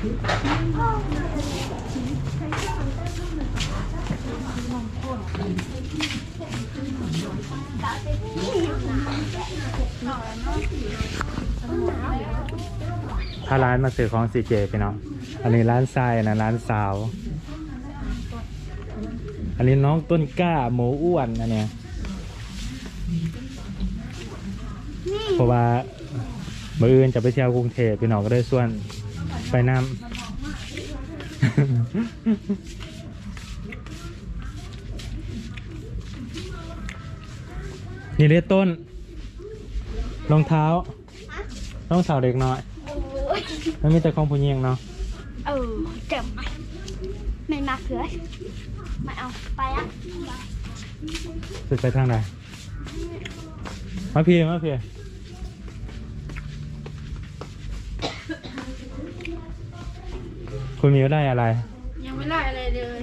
ถ้าร้านมาซื้อของซีเจพี่น้องอันนี้ร้านทรายนะร้านสาว อันนี้น้องต้นกล้าหมูอ้วนอันเนี้ยเพราะว่าเมื่ออื่นจะไปเที่ยวกรุงเทพพี่น้องก็ได้ส่วน ไปน้ำนี่เลยต้นรองเท้ารองเท้าเด็กน้อยโอ้ยมันมีแต่ของผู้หญิงเนาะเออเจ็บไหมไม่มาเขือไม่เอาไปอะสุดไปทางไหนมาพี่มาพี่ คุณมิวได้อะไร ยังไม่ได้อะไรเลย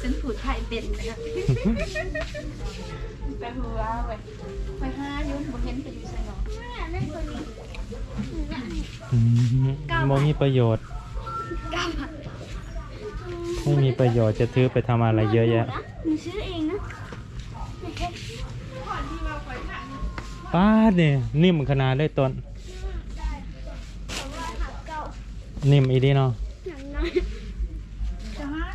ฉันผูดไทยเป็นนะครับไปหัวไปไปห้ายุ่นบ่เห็นไปอยู่ใส่หนอไม่อยากได้ตัวนี้อืมโมมีประโยชน์เก้าบาทไม่มีประโยชน์จะซื้อไปทำอะไรเยอะแยะหนูซื้อเองนะไม่ใช่ป้าดเนี่ยนิ่มขนาดได้ต้นเก้านิ่มอีดีเนาะ หนังน้อย จะห้า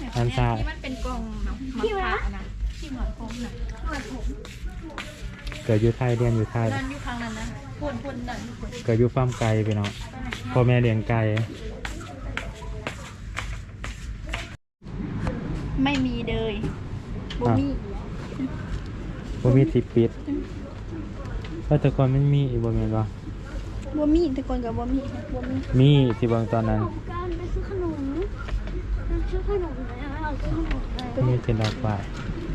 หน วดผมเนี่ยอันซ่าที่มันเป็นกล่องเนาะมันผ่านะที่หนวดผมน่ะหนวดผมเกิดอยู่ไทยเรียนอยู่ไทยนั่นอยู่ข้างนั้นนะพ่นพ่นนั่นอยู่พ่นเกิดอยู่ฟาร์มไก่พี่น้องพ่อแม่เลี้ยงไก่ไม่มีเลยบ่มีบ่มีทิปิดแล้วแต่ก่อนมันมีอีกบ่แม่นบ่บ่มีแต่คนกับบ่มีบ่มีมีที่เบิ่งตอนนั้นการไปซื้อขนมซื้อขนมแล้วเอาซื้อข นมแล้วมีที่ดอกไม้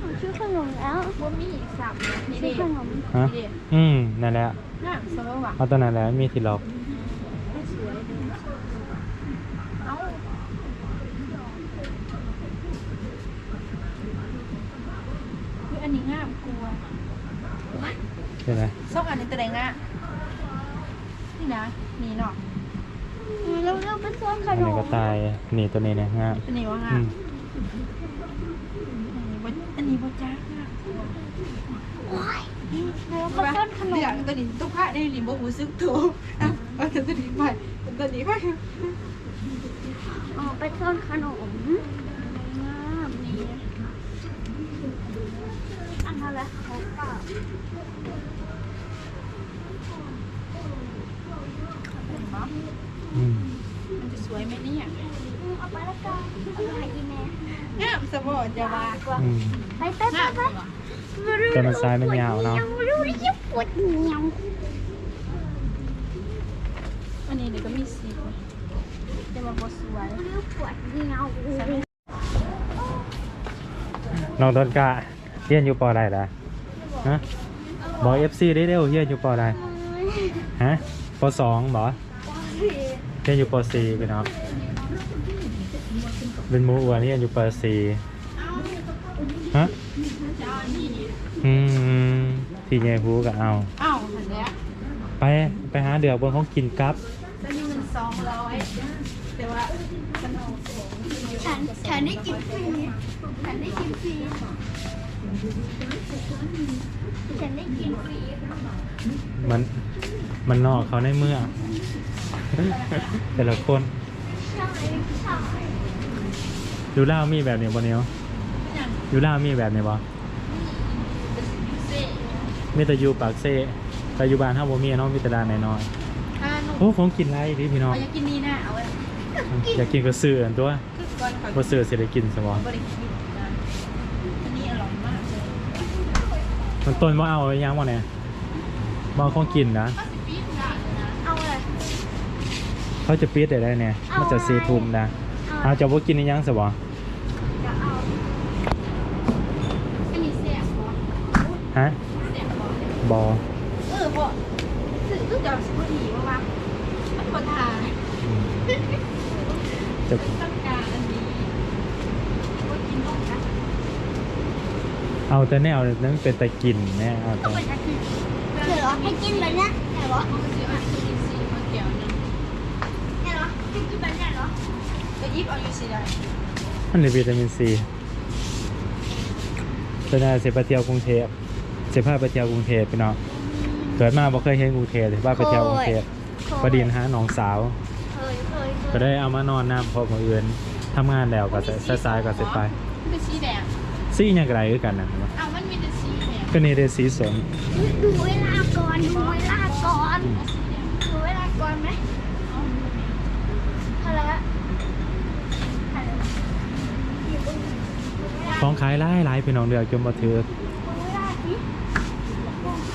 เอาซื้อขนมแล้วบ่มีอีกสามนะนี่ซื้อเด็ขนมฮะอืมนั่นแหละห้าสมว่ะเอาตอนนั้นแหละมีที่ล็อกสวยเอ้าคืออันนี้งามกลัวใช่ไหมสองอันนี้ตัวไหนงะนี่นะนี่เนาะเราเราไปซื้อขอันนนี้มก็ตายนี่ตัวนี้เนี่ยงามตัวนี้ว่างาอืมม อันนี้บ่อันนี้บ่จ้าค่ะเราไปซื้อขนเดี๋ยวมตัวนี้ตุ๊กผ้าได้ลิมบ่รู้สึกตัวอาเอาตัวนี้ไปตัวนี้ไปอ๋อไปซื้อขนมงามนี่อันเท่าไหรเขาเปล่าเห็นปะอืมมันจะสวยไหมเนี่ย อาไปแล้วกันเอาไปห้อีแม่งามสบอจะว่าอืม ไปไปไปงามไปว่ะแต่มันซ้ายมันยาวเนาะรู้ดิยังปวดเหนียวอันนี้เดี๋ยวก็มีสีแต่ว่าบ่สวยรู้ปวดเหนียวน้องต้นกะเรียนอยู่ปอใดล่ะฮะบอก FC ได้เร็วเรียนอยู่ปอใดฮะปสองบ่เรียนอยู่ปสี่พี่น้อง เป็นหมูอ้วนเรียนอยู่ปสี่ฮะอืมที่ไงพูก็เอาอ้าวหันแล้วไปไปหาเดือกบนของกินกับตัวนี้มันสองร้อยแต่ว่าฉันเอาสองฉันฉันได้กินฟรีฉันได้กินฟรีฉันได้กินฟรีมันมันนอกเขาในเมืองแต่ละคนใช่ใช่ อยู่ล่าวมีแบบนี้บ่เนี้ยอย่างอยู่ล่าวมีแบบนี้บ่เซ่มีแต่อยู่ปากเซ่แต่อยู่บ้านเฮาบ่มีเนาะมีแต่ด้านน้อยถ้าหนูๆโอ้ของกินไรพี่พี่น้องเอาอยากกินนี่นะเอาไว้อยากกินก็ซื้ออันตัวคือก่อนขอบ่ซื้อสิได้กินซะบ่บริกินนะอันนี้อร่อยมากเลยมันต้นบ่เอาไว้ยังบ่เนี่ยบ่เอาของกินนะ ก็สิปี๊ดนะนะเอาเลย เขาจะปิดได้ได้เนี่ยมันจะ4ทุ่มนะเอาจะบ่กินอีหยังซะบ่ จะเอา อันนี้แซ่บบ่ ฮะบบ่บ่เออบ่สื่อคือจะสิบ่ดีบ่วะมันบ่ทานจะต้องการอันนี้กินนมนะเอาแต่แนวนั้นเป็นแต่กินแน่เอาแต่ไปจะกินเหลือให้กินเลยนะไหนวะเอาสิเอาสิสิมาเกี่ยวนึงไหนวะกินแบบนี้เหรอจะยิบเอาอยู่สิได้มันมีวิตามินซีเป็นอะไรเสพไปเที่ยวกรุงเทพ สพพาไปเที่ยวกรุงเทพพี่น้องเกิดมาบ่เคยเห็นกรุงเทพเลยว่าไปเที่ยวกรุงเทพพอดีนะฮะน้องสาว เคยเคยเคก็ยได้เอามานอนน้ำพอมืออื่นทำงานแล้วก็จะสายๆก็จะไปมันเป็นสีแดงสีอย่างไรคือกันนะอ้าวมันมีแต่สีแดงก็นี่ได้สีสนดูเวลาก่อนดูเวลาก่อนดูเวลาก่อนไหมเท่าไหร่ละเท่าไหร่ละอยู่บนดูเวลาของขายหลายหลายพี่น้องเดือกจนมาถือ ดูเวลาสิ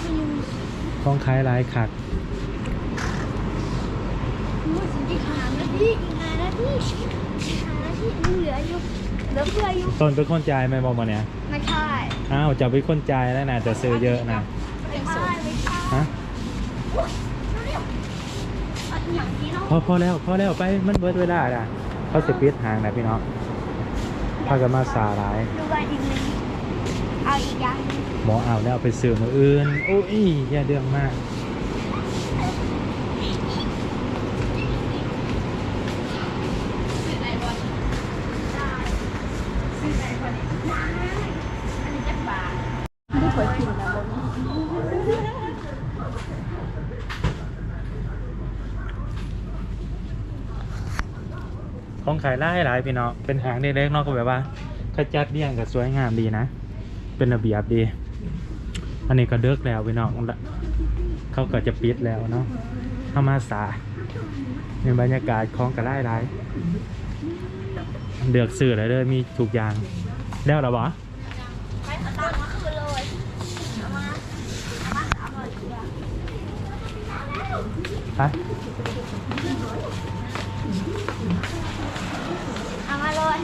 มีอยู่ ของขายหลายคักมูสิอีกหานาทีอีกหานาทีอีกหานาทียังเหลืออยู่เหลือเพื่ออยู่ต้นเป็นคนจ่ายไหมบอกมาเนี่ยไม่ใช่อ้าวจะเป็นคนจ่ายแล้วนะจะซื้อเยอะนะไม่ใช่ไม่ใช่ฮะเอาอย่างนี้เนาะพอพอแล้วพอแล้วไปมันเบิดเวลาละเขาสิปิดหางนะพี่น้องพากันมาสาหลายดูใบอีกนึง เอาอีกอย่างหมอเอาแล้วเอาไปซื้อมืออื่นโอ้ยอย่าเรื่องมากสีไหนวะสีไหนวะนี่อันนี้จักบาทไม่เคยกินนะบนของขายหลายหลายพี่เน้องเป็นหางเล็กๆเนอกก็แบบว่าเขาจัดเรียงกับสวยงามดีนะ เป็นระเบียบดี อันนี้ก็เดิกแล้วพี่น้องเขาก็จะปิดแล้วเนาะเข้ามาสาในบรรยากาศของกระไล่หลายเดือกสื่อเลยเด้อมีทุกอย่างแล้วหรอวะไปสตาร์ทมาคืนเอามาเอามาเอามาอีกอย่างไปเอามาเลย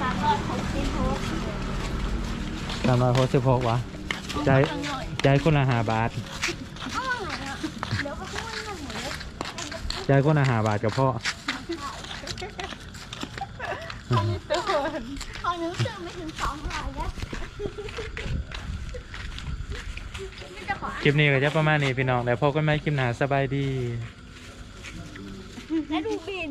สามร้อยหกสิบ สามร้อยหกสิบหกวะใจใจคนละห้าบาทเอามาไหนอะเดี๋ยวก็พูดเงินหมดเลยใจคนละห้าบาทกับพ่อตัวขอหนึงซื้อไม่ถึงสองร้อยแล้วนี่จะขอคลิปนี้ก็จะประมาณนี้พี่น้องแล้วพบกันใหม่คลิปหน้าสบายดี และดูบิน